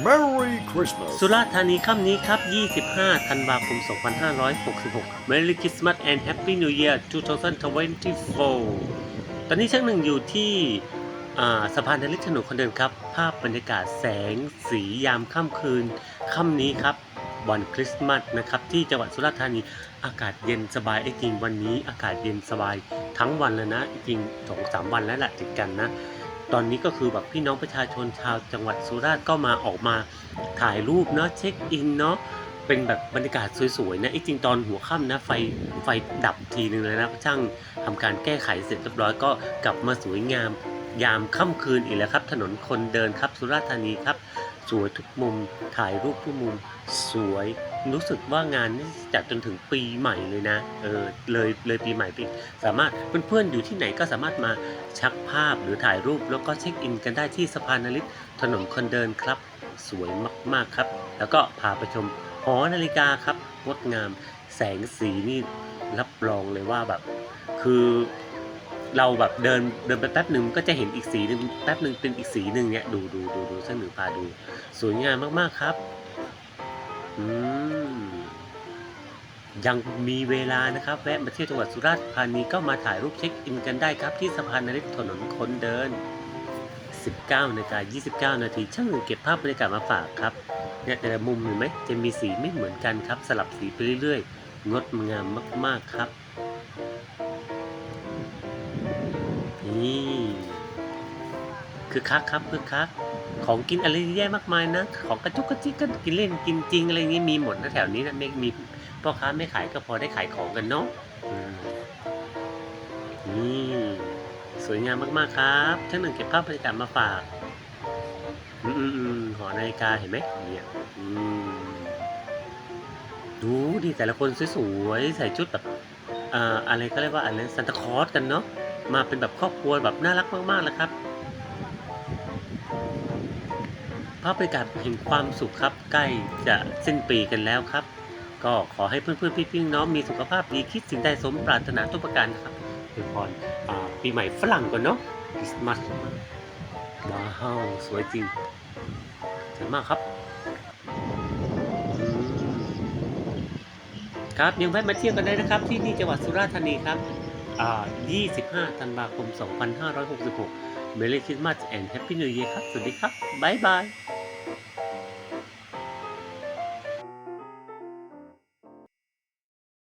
Merry Christmas. สุราษฎร์ธานีค่ำนี้ครับ 25 ธันวาคม 2566 Merry Christmas and Happy New Year 2024 ตอนนี้ช่างหนึ่งอยู่ที่สะพานนฤทธิ์ถนนคนเดินครับ ภาพบรรยากาศแสงสียามค่ำคืน ค่ำนี้ครับวันคริสต์มาสนะครับที่จังหวัดสุราษฎร์ธานีอากาศเย็นสบายไอ้จริงวันนี้อากาศเย็นสบายทั้งวันแล้วนะจริงสองสามวันแล้วแหละติดกันนะ ตอนนี้ก็คือแบบพี่น้องประชาชนชาวจังหวัดสุราษฎร์ก็มาออกมาถ่ายรูปเนาะเช็คอินเนาะเป็นแบบบรรยากาศสวยๆนะไอ้จริงตอนหัวค่ำนะไฟไฟดับทีนึงเลยนะช่างทำการแก้ไขเสร็จเรียบร้อยก็กลับมาสวยงามยามค่ำคืนอีกแล้วครับ ถนนคนเดินครับสุราษฎร์ธานีครับ สวยทุกมุมถ่ายรูปทุกมุมสวย รู้สึกว่างานนี้จัดจนถึงปีใหม่เลยนะ เออ เลยเลยปีใหม่ปีสามารถเพื่อนๆอยู่ที่ไหนก็สามารถมาชักภาพหรือถ่ายรูป แล้วก็เช็คอินกันได้ที่สะพานนฤทธิ์ถนนคนเดินครับ สวยมากๆครับ แล้วก็พาไปชมหอนาฬิกาครับงดงามแสงสีนี่รับรองเลยว่าแบบ คือเราแบบเดินเดินไปแป๊บหนึ่งก็จะเห็นอีกสีหนึ่งแป๊บหนึ่งเป็นอีกสีหนึ่งเนี่ยดูดูดูดูช่างหนึ่งพาดู สวยงามมากๆครับ อืมยังมีเวลานะครับ แวะมาเที่ยวจังหวัดสุราษฎร์ธานีก็มาถ่ายรูปเช็คอินกันได้ครับ ที่สะพานนฤทธิ์ถนนคนเดิน 19นาฬิกา29 นาทีช่างหนึ่งเก็บภาพบรรยากาศมาฝากครับเนี่ยแต่ละมุมเห็นไหมจะมีสีไม่เหมือนกันครับ สลับสีไปเรื่อยๆ งดงามมากๆครับ นี่คือคักครับคือคัก ของกินอะไรเยอะแยะมากมายนะ ของกระจุกกระจิกก็กินเล่นกินจริงอะไรงนี้มีหมดนะแถวนี้นะไม่มีพ่อค้าไม่ขายก็พอได้ขายของกันเนาะนี่สวยงามมากๆครับช่างหนึ่งเก็บภาพบรรยากาศมาฝาก อืมอืมหอนาฬิกาเห็นไหมเนี่ยอืมดูดิแต่ละคนสวยๆใส่ชุดแบบอ่าอะไรก็เรียกว่าอะไรซันตาคลอสกันเนาะมาเป็นแบบครอบครัวแบบน่ารักมากๆเลยครับ ภาพบรรยากาศแห่งความสุขครับใกล้จะสิ้นปีกันแล้วครับ ก็ขอให้เพื่อนๆพี่ๆน้องมีสุขภาพดีคิดสิ่งใดสมปรารถนาทุกประการนะครับอวยพรอ่าปีใหม่ฝรั่งก่อนเนาะคริสต์มาสว้าวสวยจริงสวยมากครับครับยังแวะมาเที่ยวกันได้นะครับ ที่นี่จังหวัดสุราษฎร์ธานีครับอ่า25 ธันวาคม 2566 Merry Christmas and Happy New Year ครับ สวัสดีครับ บ๊ายบาย